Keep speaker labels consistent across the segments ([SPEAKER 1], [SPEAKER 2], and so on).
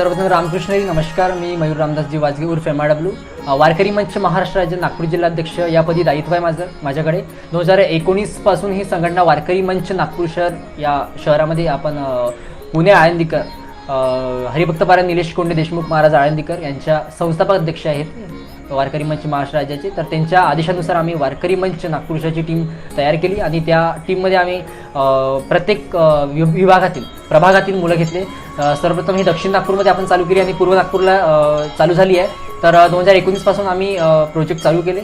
[SPEAKER 1] सर्वप्रथम रामकृष्णरी नमस्कार. मी मयूर रामदासजी वाजगे उर्फ एम आर डब्ल्यू वारकरी मंच महाराष्ट्र राज्य नागपूर जिल्हाध्यक्ष यापदी दायित्व आहे माझं माझ्याकडे. दोन हजार एकोणीसपासून ही संघटना वारकरी मंच नागपूर शहर या शहरामध्ये आपण पुणे आळंदीकर अ, हरिभक्तपारा निलेश कोंडे देशमुख महाराज आळंदीकर यांच्या संस्थापक अध्यक्ष आहेत. वारकरी मंच महाराष्ट्र राज्याचे तर त्यांच्या आदेशानुसार आम्ही वारकरी मंच नागपूरशाची टीम तयार केली आणि त्या टीममध्ये आम्ही प्रत्येक विभागातील प्रभागातील मुलं घेतले. सर्वप्रथम ही दक्षिण नागपूरमध्ये आपण चालू केली आणि पूर्व नागपूरला चालू झाली आहे. तर दोन हजार एकोणीसपासून आम्ही प्रोजेक्ट चालू केले.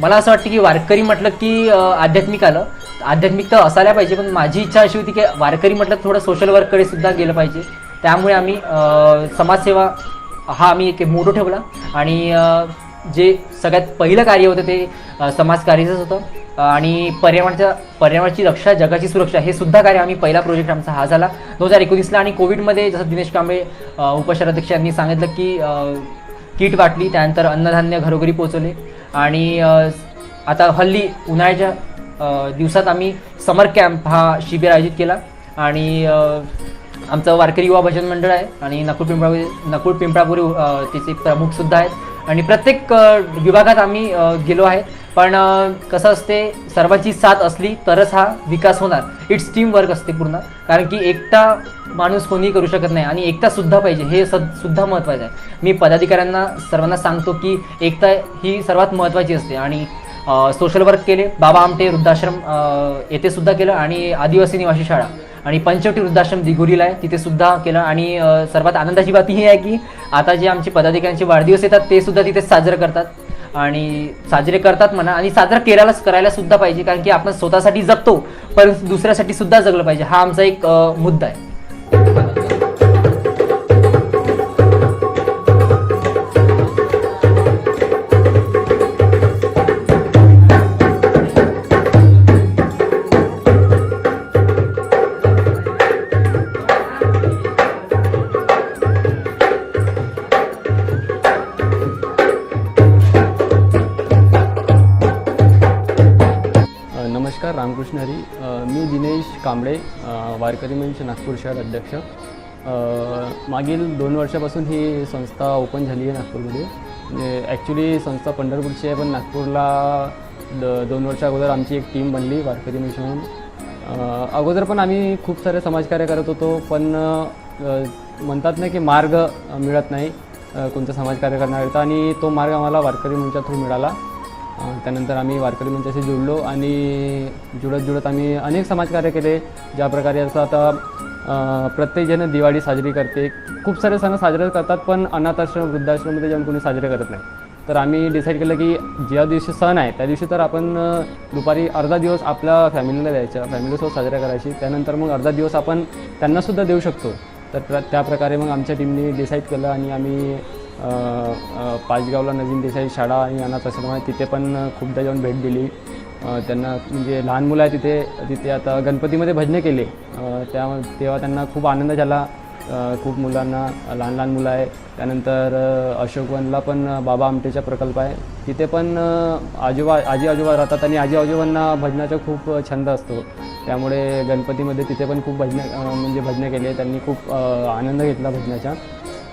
[SPEAKER 1] मला असं वाटतं की वारकरी म्हटलं की आध्यात्मिक आलं. आध्यात्मिक तर असायला पाहिजे पण माझी इच्छा अशी होती की वारकरी म्हटलं थोडं सोशल वर्ककडे सुद्धा गेलं पाहिजे. त्यामुळे आम्ही समाजसेवा हा आम्ही एक मोठं ठेवला. आणि जे सगळ्यात पहिलं कार्य होतं ते समाजकार्याचंच होतं. आणि पर्यावरणाच्या पर्यावरणाची रक्षा जगाची सुरक्षा हे सुद्धा कार्य आम्ही पहिला प्रोजेक्ट आमचा हा झाला. दोन हजार एकोणीसला आणि कोविडमध्ये जसं दिनेश कांबळे अ, उपशहराध्यक्ष यांनी सांगितलं की किट वाटली त्यानंतर अन्नधान्य घरोघरी पोहोचवले. आणि आता हल्ली उन्हाळ्याच्या दिवसात आम्ही समर कॅम्प हा शिबिर आयोजित केला. आणि आमचं वारकरी युवा भजन मंडळ आहे आणि नकुल पिंपळापुरी नकुल पिंपळापुरी तिचे प्रमुख सुद्धा आहेत. आणि प्रत्येक विभागात आम्ही गेलो आहे. पण कसं असते सर्वांची साथ असली तरच हा विकास होणार. इट्स टीम वर्क असते पूर्ण. कारण की एकटा माणूस कोणीही करू शकत नाही. आणि एकता सुद्धा पाहिजे. हे सद सुद्धा महत्त्वाचं आहे. मी पदाधिकाऱ्यांना सर्वांना सांगतो की एकता ही सर्वात महत्त्वाची असते. आणि सोशल वर्क केले. बाबा आमटे वृद्धाश्रम येथे सुद्धा केलं. आणि आदिवासी निवासी शाळा. आणि पंचवटी वृद्धाश्रम दिगोरीला आहे तिथे सुद्धा केलं. आणि सर्वात आनंदाची बात ही आहे की आता जे आमचे पदाधिकाऱ्यांचे वाढदिवस येतात ते सुद्धा तिथे साजरे करतात. आणि साजरे करतात म्हणा आणि साजरा केल्यालाच करायला सुद्धा पाहिजे कारण की आपण स्वतःसाठी जगतो परंतु दुसऱ्यासाठी सुद्धा जगलं पाहिजे. हा आमचा एक मुद्दा आहे.
[SPEAKER 2] कांबळे वारकरी मंच नागपूर शहर अध्यक्ष. मागील दोन वर्षापासून ही संस्था ओपन झाली आहे नागपूरमध्ये. म्हणजे ॲक्च्युली संस्था पंढरपूरची आहे पण नागपूरला द दोन वर्षा अगोदर आमची एक टीम बनली वारकरी मंच म्हणून. अगोदर पण आम्ही खूप सारे समाजकार्य करत होतो पण म्हणतात ना की मार्ग मिळत नाही कोणतं समाजकार्य करण्याकरिता आणि तो मार्ग आम्हाला वारकरी मंचा थ्रू मिळाला. त्यानंतर आम्ही वारकरी मंचाशी जुळलो आणि जुळत जुळत आम्ही अनेक समाजकार्य केले. ज्या प्रकारे असं आता प्रत्येकजण दिवाळी साजरी करते. खूप सारे सण साजरे करतात पण अनाथाश्रम वृद्धाश्रममध्ये जाऊन कोणी साजरे करत नाही. तर आम्ही डिसाईड केलं की ज्या दिवशी सण आहे त्या दिवशी तर आपण दुपारी अर्धा दिवस आपल्या फॅमिलीला द्यायचा फॅमिलीसोबत साजरा करायची. त्यानंतर मग अर्धा दिवस आपण त्यांनासुद्धा देऊ शकतो. तर प्र त्या प्रकारे मग आमच्या टीमने डिसाईड केलं आणि आम्ही पाचगावला नवीन देसाई शाळा आणि अनाथ आश्रम आहे तिथे पण खूपदा जाऊन भेट दिली. त्यांना म्हणजे लहान मुलं आहे तिथे तिथे आता गणपतीमध्ये भजने केले. त्या तेव्हा त्यांना खूप आनंद झाला. खूप मुलांना लहान लहान मुलं आहे. त्यानंतर अशोकवनला पण बाबा आमटेचा प्रकल्प आहे. तिथे पण आजोबा आजी आजोबा राहतात आणि आजी आजोबांना भजनाचा खूप छंद असतो. त्यामुळे गणपतीमध्ये तिथे पण खूप भजने म्हणजे भजने केले. त्यांनी खूप आनंद घेतला भजनाचा.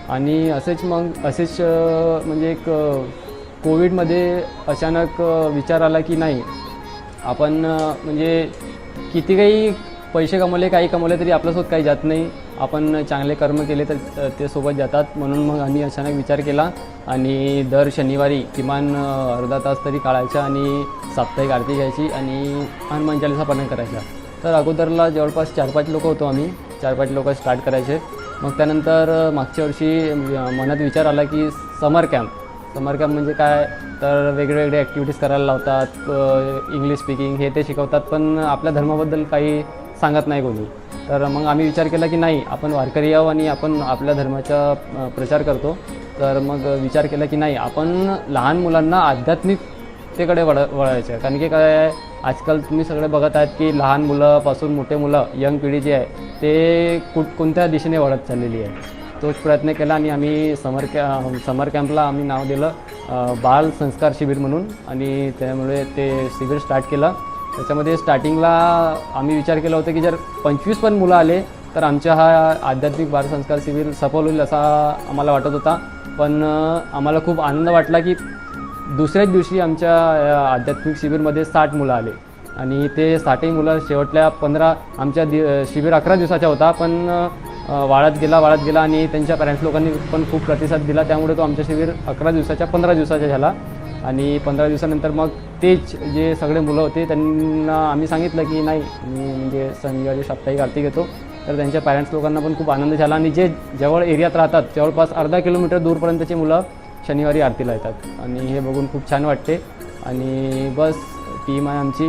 [SPEAKER 2] आणि असेच मग असेच म्हणजे एक कोविडमध्ये अचानक विचार आला की नाही आपण म्हणजे किती काही पैसे कमवले काही कमवले तरी आपल्यासोबत काही जात नाही. आपण चांगले कर्म केले तर ते सोबत जातात. म्हणून मग आम्ही अचानक विचार केला आणि दर शनिवारी किमान अर्धा तास तरी काढायचा आणि साप्ताहिक आरती घ्यायची आणि हनुमान चालीसा पालन करायचा. तर अगोदरला जवळपास चार पाच लोक होतो आम्ही. चार पाच लोक स्टार्ट करायचे. मग त्यानंतर मागच्या वर्षी मनात विचार आला की समर कॅम्प. समर कॅम्प म्हणजे काय? तर वेगवेगळे ॲक्टिव्हिटीज करायला लावतात इंग्लिश स्पीकिंग हे ते शिकवतात पण आपल्या धर्माबद्दल काही सांगत नाही कोणी. तर मग आम्ही विचार केला की नाही आपण वारकरी आहो आणि आपण आपल्या धर्माचा प्रचार करतो. तर मग विचार केला की नाही आपण लहान मुलांना आध्यात्मिकतेकडे वळ वळायचं आहे कारण की काय आहे आजकाल तुम्ही सगळे बघत आहात की लहान मुलापासून मोठे मुलं यंग पिढी जी आहे ते कुठ कोणत्या दिशेने वाढत चाललेली आहे? तोच प्रयत्न केला आणि आम्ही समर कॅ समर कॅम्पला आम्ही नाव दिलं बाल संस्कार शिबिर म्हणून आणि त्यामुळे ते शिबिर स्टार्ट केलं. त्याच्यामध्ये स्टार्टिंगला आम्ही विचार केला होता की जर पंचवीस पण मुलं आले तर आमच्या हा आध्यात्मिक बालसंस्कार शिबिर सफल होईल असा आम्हाला वाटत होता. पण आम्हाला खूप आनंद वाटला की दुसऱ्याच दिवशी आमच्या आध्यात्मिक शिबिरमध्ये साठ मुलं आले. आणि ते साठही मुलं शेवटल्या पंधरा आमच्या दि शिबिर अकरा दिवसाचा होता पण वाढत गेला वाढत गेला आणि त्यांच्या पॅरेंट्स लोकांनी पण खूप प्रतिसाद दिला. त्यामुळे तो आमच्या शिबिर अकरा दिवसाच्या पंधरा दिवसाचा झाला. आणि पंधरा दिवसानंतर मग तेच जे सगळे मुलं होते त्यांना आम्ही सांगितलं की नाही मी म्हणजे शनिवारी साप्ताहिक आरती घेतो तर त्यांच्या पॅरेंट्स लोकांना पण खूप आनंद झाला. आणि जे जवळ एरियात राहतात जवळपास अर्धा किलोमीटर दूरपर्यंतची मुलं शनिवारी आरतीला येतात. आणि हे बघून खूप छान वाटते. आणि बस टीम आहे आमची.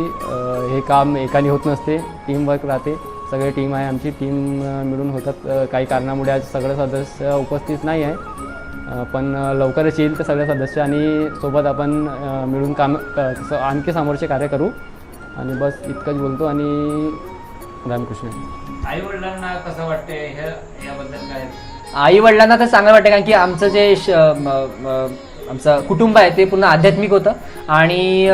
[SPEAKER 2] हे काम एकाने होत नसते. टीमवर्क राहते. सगळे टीम आहे आमची. टीम मिळून होतात. काही कारणामुळे आज सगळे सदस्य उपस्थित नाही आहे. पण लवकरच येईल ते सगळे सदस्य आणि सोबत आपण मिळून काम आणखी समोरचे कार्य करू. आणि बस इतकंच बोलतो आणि रामकृष्ण.
[SPEAKER 3] आई वडिलांना कसं वाटते हे याबद्दल काय?
[SPEAKER 1] आई वडिलांना तर चांगलं वाटतं कारण की आमचं जे श- आमचं कुटुंब आहे ते पूर्ण आध्यात्मिक होतं. आणि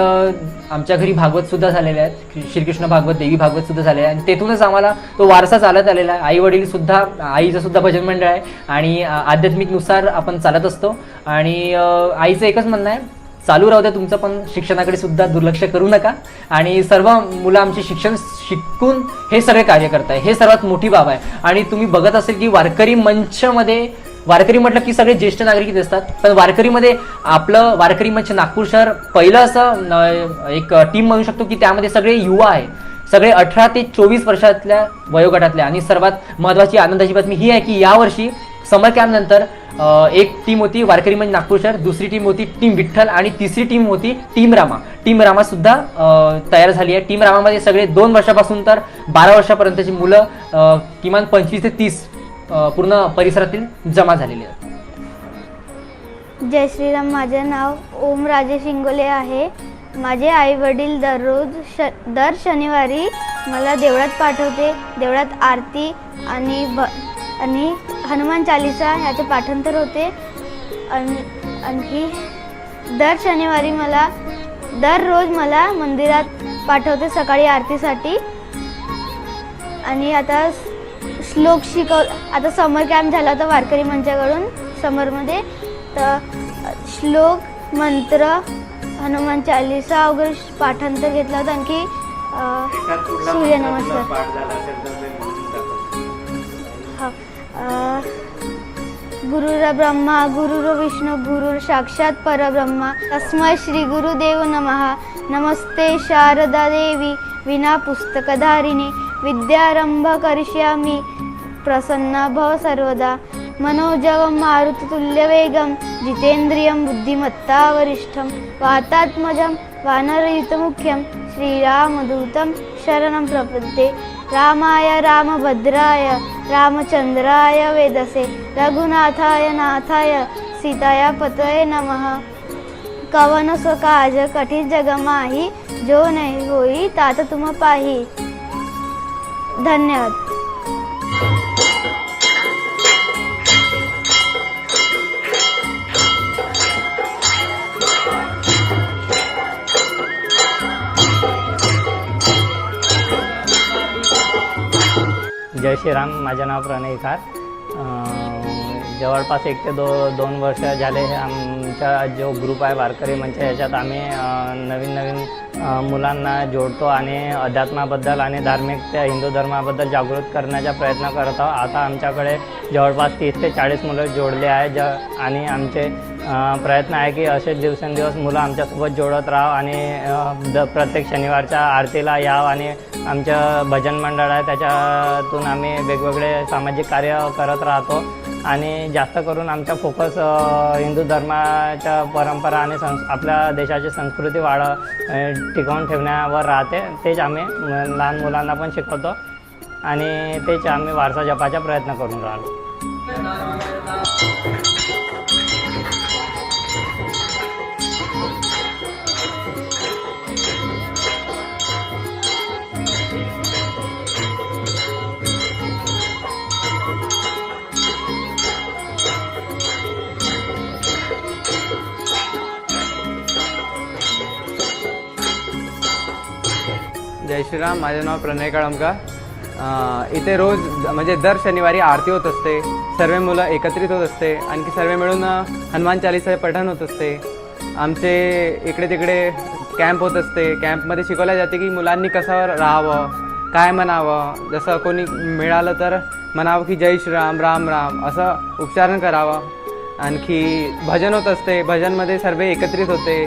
[SPEAKER 1] आमच्या घरी भागवत सुद्धा झालेले आहेत. श्रीकृष्ण भागवत देवी भागवत सुद्धा झाले आहे आणि तेथूनच आम्हाला तो वारसा चालत आलेला आहे. आई वडील सुद्धा आईचं सुद्धा भजन मंडळ आहे. आणि आध्यात्मिकनुसार आपण चालत असतो. आणि आईचं एकच म्हणणं आहे चालू राहू द्या तुमचं पण शिक्षणाकडे सुद्धा दुर्लक्ष करू नका. आणि सर्व मुलं आमचे शिक्षण शिकून हे सगळे कार्य करताय. हे सर्वात मोठी बाब आहे. आणि तुम्ही बघत असेल की वारकरी मंचमध्ये वारकरी म्हटलं की सगळे ज्येष्ठ नागरिक असतात. पण वारकरीमध्ये आपलं वारकरी मंच नागपूर शहर पहिलं असं एक टीम म्हणू शकतो की त्यामध्ये सगळे युवा आहे सगळे अठरा ते चोवीस वर्षातल्या वयोगटातल्या आणि सर्वात महत्त्वाची आनंदाची बातमी ही आहे की यावर्षी समर कॅम्पनंतर एक टीम होती वारकरी म्हणजे नागपूर शहर दुसरी टीम होती टीम विठ्ठल आणि तिसरी टीम होती टीम रामा. टीम रामा सुद्धा तयार झाली आहे. टीम रामामध्ये सगळे दोन वर्षापासून तर बारा वर्षापर्यंतची मुलं किमान पंचवीस ते तीस पूर्ण परिसरातील जमा झालेली आहेत.
[SPEAKER 4] जय श्रीराम माझे नाव ओम राजे शिंगोले आहे. माझे आई वडील दररोज श दर शनिवारी मला देवळात पाठवते. देवळात आरती आणि भ आणि हनुमान चालिसा ह्याचे पाठांतर होते. आणि आणखी दर शनिवारी मला दररोज मला मंदिरात पाठवते सकाळी आरतीसाठी. आणि आता श्लोक शिकव आता समर कॅम्प झाला होता वारकरी मंचाकडून समरमध्ये. तर श्लोक मंत्र हनुमान चालिसा वगैरे पाठांतर घेतला होता. आणखी सूर्यनमस्कार. हा. गुरुर ब्रह्मा गुरुर विष्णू गुरुर साक्षात परब्रह्मा. तस्मै श्री गुरुदेव नमः. नमस्ते शारदा देवी विना पुस्तकधारिणी. विद्यारंभ करिष्यामि. प्रसन्ना भव सर्वदा. मनोजगं मारुततुल्यवेगं जितेन्द्रियं बुद्धिमत्ता वरिष्ठं वातात्मजं वानरयुतमुख्यं श्रीरामदूतं शरणं प्रपद्ये. रामाय रामभद्राय. रामचंद्राय वेदसे रघुनाथाय नाथाय सीताया पतये नमः। कवन सो काज कठिन जगमाही जो नाही होई तात तुम पाही। धन्यवाद।
[SPEAKER 5] जय श्रीराम माझं नाव प्रणय खार. जवळपास एक ते दो दोन वर्ष झाले आम आमचा जो ग्रुप आहे वारकरी मंच याच्यात आम्ही नवीन नवीन मुलांना जोडतो आणि अध्यात्माबद्दल आणि धार्मिक त्या हिंदू धर्माबद्दल जागृत करण्याचा प्रयत्न करत आहोत. आता आमच्याकडे जवळपास तीस ते चाळीस मुलं जोडले आहे ज आणि आमचे प्रयत्न आहे की असेच दिवसेंदिवस मुलं आमच्यासोबत जोडत राहावं आणि द प्रत्येक शनिवारच्या आरतीला यावं आणि आमचं भजन मंडळ आहे त्याच्यातून आम्ही वेगवेगळे सामाजिक कार्य करत राहतो. आणि जास्त करून आमचा फोकस हिंदू धर्माच्या परंपरा आणि संस् आपल्या देशाची संस्कृती वाढ टिकवून ठेवण्यावर राहते. तेच आम्ही लहान मुलांना पण शिकवतो. आणि तेच आम्ही वारसा जपायचा प्रयत्न करून राहिलो.
[SPEAKER 6] जय श्रीराम माझं नाव प्रणय काळमका इथे रोज म्हणजे दर शनिवारी आरती होत असते. सर्व मुलं एकत्रित होत असते. आणखी सर्व मिळून हनुमान चालीसाचे पठण होत असते. आमचे इकडे तिकडे कॅम्प होत असते. कॅम्पमध्ये शिकवल्या जाते की मुलांनी कसं राहावं काय म्हणावं. जसं कोणी मिळालं तर म्हणावं की जय श्रीराम राम राम. असं उच्चारण करावं. आणखी भजन होत असते. भजनमध्ये सर्व एकत्रित होते.